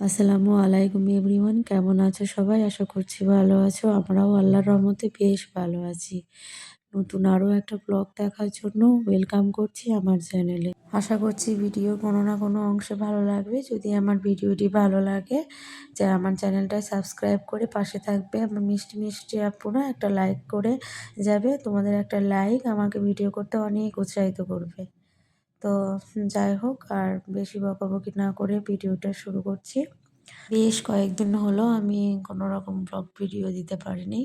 আসসালামু আলাইকুম এভরিওয়ান, কেমন আছো সবাই? আশা করছি ভালো আছো। আমরাও আল্লাহর রহমতে বেশ ভালো আছি। নতুন আরও একটা ব্লগ দেখার জন্য ওয়েলকাম করছি আমার চ্যানেলে। আশা করছি ভিডিও কোনো না কোনো অংশে ভালো লাগবে। যদি আমার ভিডিওটি ভালো লাগে, যে আমার চ্যানেলটা সাবস্ক্রাইব করে পাশে থাকবে, আমার মিষ্টি মিষ্টি আপুরা একটা লাইক করে যাবে। তোমাদের একটা লাইক আমাকে ভিডিও করতে অনেক উৎসাহিত করবে। তো যাই হোক, আর বেশি বকাবকি না করে ভিডিওটা শুরু করছি। বেশ কয়েকদিন হলো আমি কোনো রকম ব্লগ ভিডিও দিতে পারিনি।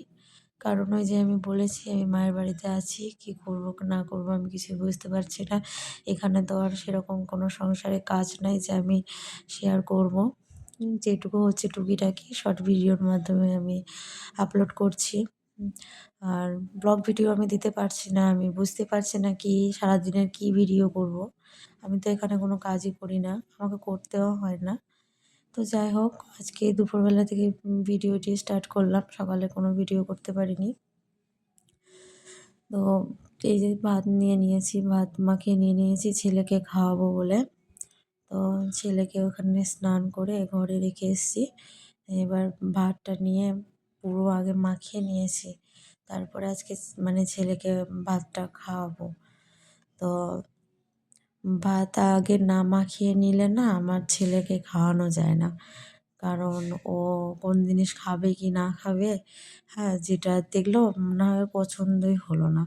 কারণ ওই যে আমি বলেছি, আমি মায়ের বাড়িতে আছি, কি করব, না করব আমি কিছু বুঝতে পারছি না। এখানে তো আর সেরকম কোনো সংসারে কাজ নাই যে আমি শেয়ার করব। যেটুকু হচ্ছে টুকিটাকি শর্ট ভিডিওর মাধ্যমে আমি আপলোড করছি। আর ব্লগ ভিডিও আমি দিতে পারছি না, আমি বুঝতে পারছি না কি সারাদিনের কি ভিডিও করব। আমি তো এখানে কোনো কাজই করি না, আমাকে করতেও হয় না। তো যাই হোক, আজকে দুপুরবেলা থেকে ভিডিওটি স্টার্ট করলাম, সকালে কোনো ভিডিও করতে পারিনি। তো এই যে ভাত নিয়ে নিয়েছি, ভাত মাখিয়ে নিয়ে নিয়েছি, ছেলেকে খাওয়াবো বলে। তো ছেলেকে ওখানে স্নান করে ঘরে রেখে এসেছি। এবার ভাতটা নিয়ে পুরো আগে মাখিয়ে নিয়েছি। তারপরে আজকে মানে ছেলেকে ভাতটা খাওয়াবো। তো ভাত আগে না মাখিয়ে নিলে না আমার ছেলেকে খাওয়ানো যায় না। কারণ ও কোন জিনিস খাবে কি না খাবে হ্যাঁ যেটা দেখল মনে হয় পছন্দই হলো না।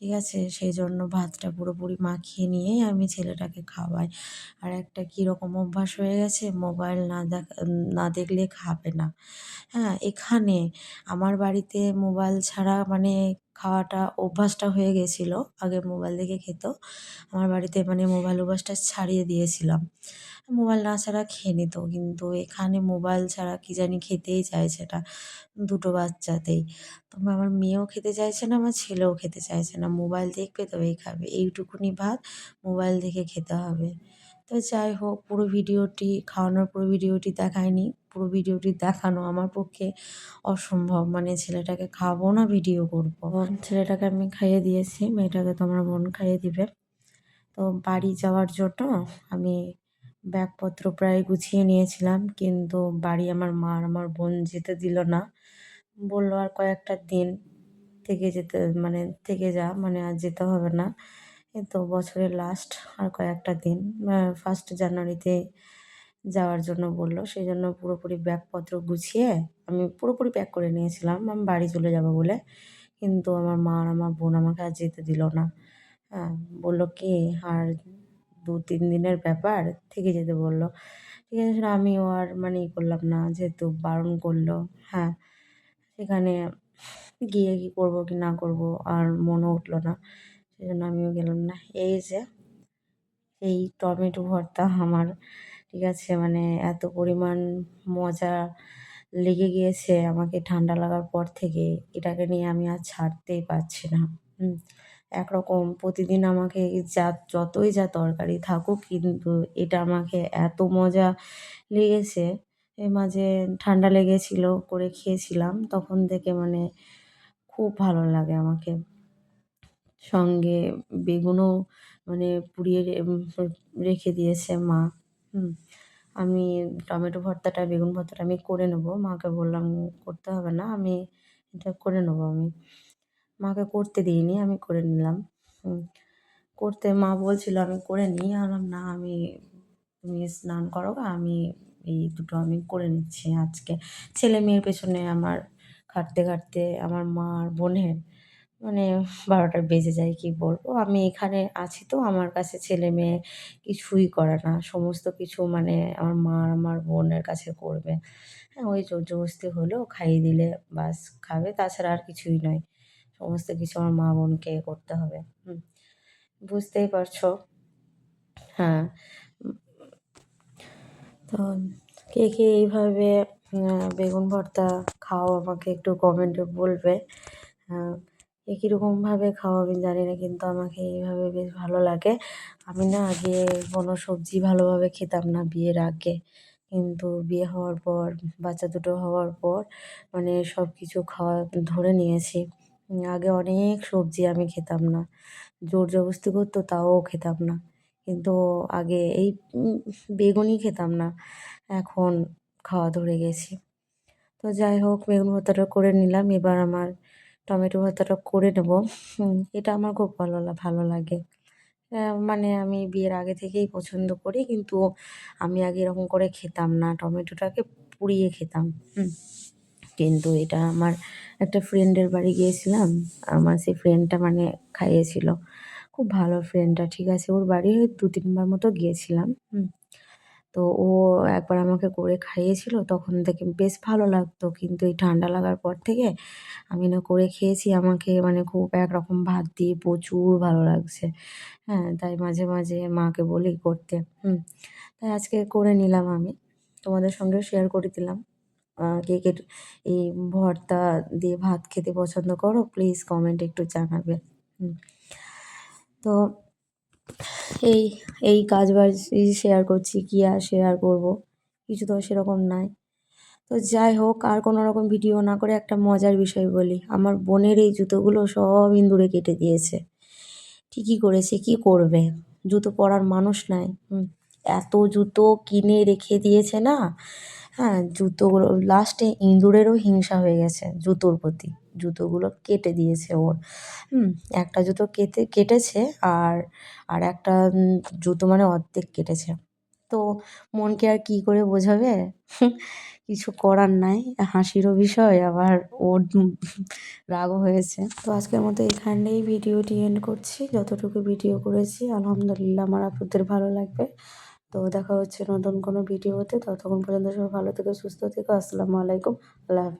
ঠিক আছে? সেই জন্য ভাতটা পুরোপুরি মাখিয়ে নিয়েই আমি ছেলেটাকে খাওয়াই। আর একটা কীরকম অভ্যাস হয়ে গেছে, মোবাইল না দেখা, না দেখলে খাবে না। হ্যাঁ এখানে আমার বাড়িতে মোবাইল ছাড়া মানে খাওয়াটা অভ্যাসটা হয়ে গেছিল, আগে মোবাইল দেখে খেত। আমার বাড়িতে মানে মোবাইল অভ্যাসটা ছাড়িয়ে দিয়েছিলাম। মোবাইল না ছাড়া খেয়ে নিত, কিন্তু এখানে মোবাইল ছাড়া কী জানি খেতেই চাইছে না, দুটো বাচ্চাতেই। তো আমার মেয়েও খেতে চাইছে না, আমার ছেলেও খেতে চাইছে না। মোবাইল দেখবে তবেই খাবে, এইটুকুনি ভাত মোবাইল দেখে খেতে হবে। তো যাই হোক, পুরো ভিডিওটি, খাওয়ানোর পুরো ভিডিওটি দেখায়নি। পুরো ভিডিওটি দেখানো আমার পক্ষে অসম্ভব। মানে ছেলেটাকে খাওয়াবো না, ভিডিও করব। ছেলেটাকে আমি খাইয়ে দিয়েছি, মেয়েটাকে তো আমার বোন খাইয়ে দিবে। তো বাড়ি যাওয়ার জন্য আমি ব্যাগপত্র প্রায় গুছিয়ে নিয়েছিলাম, কিন্তু বাড়ি আমার মা আর আমার বোন যেতে দিল না। বলল, আর কয়েকটা দিন থেকে যেতে মানে থেকে যা মানে আর যেতে হবে না। তো বছরের লাস্ট আর কয়েকটা দিন। ফার্স্ট জানুয়ারিতে যাওয়ার জন্য বলল। সেই জন্য পুরোপুরি ব্যাগপত্র গুছিয়ে আমি পুরোপুরি প্যাক করে নিয়েছিলাম। আমি বাড়ি চলে যাব বলে। কিন্তু আমার মা আর আমার বোন আমাকে আর যেতে দিল না। হ্যাঁ বলল, কি? আর দু তিন দিনের ব্যাপার? থেকে যেতে বলল। ঠিক আছে আমিও আর মানে ই করলাম না। যেহেতু বারণ করল হ্যাঁ সেখানে গিয়ে কী করব কি না করব আর মনও উঠল না। সেই জন্য আমিও গেলাম না। এই যে, এই টমেটো ভর্তা আমার ঠিক আছে মানে এত পরিমাণ মজা লেগে গিয়েছে আমাকে ঠান্ডা লাগার পর থেকে। এটাকে নিয়ে আমি আর ছাড়তেই পারছি না। একরকম প্রতিদিন আমাকে যা, যতই যা তরকারি থাকুক, কিন্তু এটা আমাকে এত মজা লেগেছে। এর মাঝে ঠান্ডা লেগেছিল, করে খেয়েছিলাম। তখন থেকে মানে খুব ভালো লাগে আমাকে। সঙ্গে বেগুনও মানে পুড়িয়ে রেখে দিয়েছে মা। হুম। আমি টমেটো ভর্তাটা, বেগুন ভর্তাটা আমি করে নেব। মাকে বললাম, করতে হবে না, আমি এটা করে নেব আমি। মাকে করতে দিইনি, আমি করে নিলাম। করতে মা বলছিল, আমি করে নিই। বললাম, না, আমি, তুমি স্নান করো, আমি এই দুটো আমি করে নিচ্ছি আজকে। ছেলে মেয়ের পেছনে আমার খাটতে খাটতে আমার মা আর বোনের মানে বারোটা বেজে যায়, কি বলব? আমি এখানে আছি তো, আমার কাছে ছেলে মেয়ে কিছুই করে না। সমস্ত কিছু মানে আমার মা, আমার বোনের কাছে করবে। হ্যাঁ ওই জোর জবরদস্তি হলেও খাইয়ে দিলে বাস খাবে, তাছাড়া আর কিছুই নয়। সমস্ত কিছু আমার মা বোনকে করতে হবে। হুম, বুঝতেই পারছ? হ্যাঁ। তো কে কে এইভাবে বেগুন ভর্তা খাও আমাকে একটু কমেন্টে বলবে। এ কীরকমভাবে খাও আমি জানি না, কিন্তু আমাকে এইভাবে বেশ ভালো লাগে। আমি না আগে কোনো সবজি ভালোভাবে খেতাম না বিয়ের আগে। কিন্তু বিয়ে হওয়ার পর, বাচ্চা দুটো হওয়ার পর মানে সব কিছু খাওয়া ধরে নিয়েছি। আগে অনেক সবজি আমি খেতাম না। জোর জবরদস্তি করতো তাও খেতাম না। কিন্তু আগে এই বেগুনই খেতাম না। এখন খাওয়া ধরে গেছি। তো যাই হোক, বেগুন ভর্তাটা করে নিলাম। এবার আমার টমেটো ভর্তাটা করে নেব। এটা আমার খুব ভালো ভালো লাগে। মানে আমি বিয়ের আগে থেকেই পছন্দ করি, কিন্তু আমি আগে এরকম করে খেতাম না, টমেটোটাকে পুড়িয়ে খেতাম। কিন্তু এটা আমার একটা ফ্রেন্ডের বাড়ি গিয়েছিলাম, আমার সেই ফ্রেন্ডটা মানে খাইয়েছিল। খুব ভালো ফ্রেন্ডটা ঠিক আছে, ওর বাড়ি দু তিনবার মতো গিয়েছিলাম। তো ও একবার আমাকে করে খাইয়েছিল, তখন থেকে বেশ ভালো লাগতো। কিন্তু এই ঠান্ডা লাগার পর থেকে আমি না করে খেয়েছি। আমাকে মানে খুব একরকম ভাত দিয়ে প্রচুর ভালো লাগছে। হ্যাঁ তাই মাঝে মাঝে মাকে বলি করতে। হুম, তাই আজকে করে নিলাম আমি। তোমাদের সঙ্গে শেয়ার করে দিলাম। কে কে এই ভর্তা দিয়ে ভাত খেতে পছন্দ করো প্লিজ কমেন্ট একটু জানাবে। হুম, তো এই এই কাজ বাজ শেয়ার করছি, কি আর শেয়ার করব? কিছু তো সেরকম নাই। তো যাই হোক, আর কোনো রকম ভিডিও না করে একটা মজার বিষয় বলি। আমার বোনের এই জুতোগুলো সব ইঁদুরে কেটে দিয়েছে। ঠিকই করেছে, কি করবে? জুতো পরার মানুষ নাই। এত জুতো কিনে রেখে দিয়েছে না? হ্যাঁ জুতোগুলো লাস্টে ইঁদুরেরও হিংসা হয়ে গেছে জুতোর প্রতি। জুতোগুলো কেটে দিয়েছে ওর। হুম, একটা জুতো কেটে, কেটেছে আর আর একটা জুতো মানে অর্ধেক কেটেছে। তো মনকে আর কী করে বোঝাবে? কিছু করার নাই, হাসিরও বিষয়, আবার ওর রাগও হয়েছে। তো আজকের মতো এখানেই ভিডিওটি এন্ড করছি। যতটুকু ভিডিও করেছি, আলহামদুলিল্লাহ আমার আপনাদের ভালো লাগবে। তো দেখা হচ্ছে নতুন কোনো ভিডিওতে। ততক্ষণ পর্যন্ত সবাই ভালো থেকো, সুস্থ থেকো। আসসালামু আলাইকুম। আল্লাহ হাফিজ।